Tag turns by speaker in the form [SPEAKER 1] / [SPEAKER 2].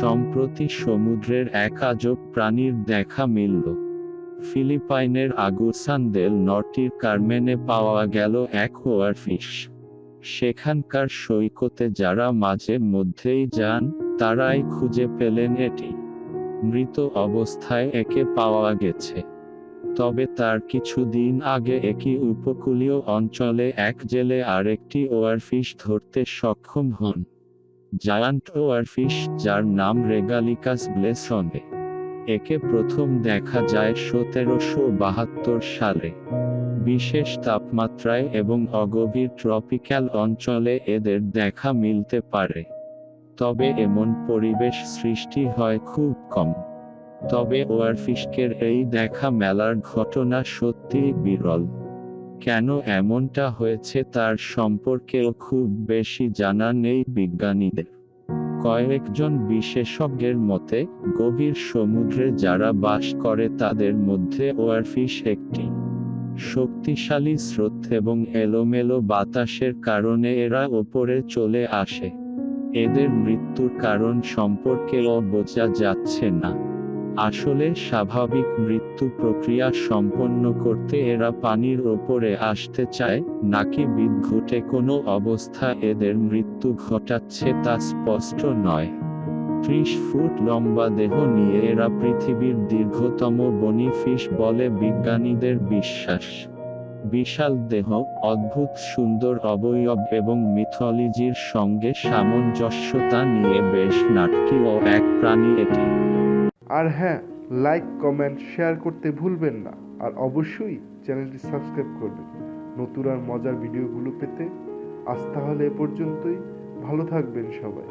[SPEAKER 1] সম্প্রতি সমুদ্রের এক আজব প্রাণীর দেখা মিলল। ফিলিপাইনের আগুসান দেল নর্টির কার্মেনে পাওয়া গেল এক ওয়ারফিশ। সেখানকার সৈকতে যারা মাঝে মধ্যেই যান, তারাই খুঁজে পেলেন এটি। মৃত অবস্থায় একে পাওয়া গেছে। তবে তার কিছুদিন আগে একই উপকূলীয় অঞ্চলে এক জেলে আরেকটি ওয়ারফিশ ধরতে সক্ষম হন। জায়ান্ট ওয়ারফিশ, যার নাম রেগালিকাস ব্লেসনে একে প্রথম দেখা যায় সতেরোশো বাহাত্তর সালে। বিশেষ তাপমাত্রায় এবং অগভীর ট্রপিক্যাল অঞ্চলে এদের দেখা মিলতে পারে। তবে এমন পরিবেশ সৃষ্টি হয় খুব কম। তবে ওয়ারফিশকের এই দেখা মেলার ঘটনা সত্যিই বিরল। কেন এমনটা হয়েছে তার সম্পর্কেও খুব বেশি জানা নেই বিজ্ঞানীদের। কয়েকজন বিশেষজ্ঞের মতে, গভীর সমুদ্রে যারা বাস করে তাদের মধ্যে ওয়ারফিশ একটি। শক্তিশালী স্রোত এবং এলোমেলো বাতাসের কারণে এরা ওপরে চলে আসে। এদের মৃত্যুর কারণ সম্পর্কেও বোঝা যাচ্ছে না। আসলে স্বাভাবিক মৃত্যু প্রক্রিয়া সম্পন্ন করতে এরা পানির ওপরে আসতে চায়, নাকি বিদ্ঘুটে কোনো অবস্থা এদের মৃত্যু ঘটাচ্ছে তা স্পষ্ট নয়। ত্রিশ ফুট লম্বা দেহ নিয়ে এরা পৃথিবীর দীর্ঘতম বনি ফিশ বলে বিজ্ঞানীদের বিশ্বাস। বিশাল দেহ, অদ্ভুত সুন্দর অবয়ব এবং মিথোলজির সঙ্গে সামঞ্জস্যতা নিয়ে বেশ নাটকীয় এক প্রাণী এটি।
[SPEAKER 2] আর হ্যাঁ লাইক কমেন্ট শেয়ার করতে ভুলবেন না। আর অবশ্যই চ্যানেলটি সাবস্ক্রাইব করবেন। নতুন আর মজার ভিডিওগুলো পেতে আজ তাহলে এ পর্যন্তই। ভালো থাকবেন সবাই।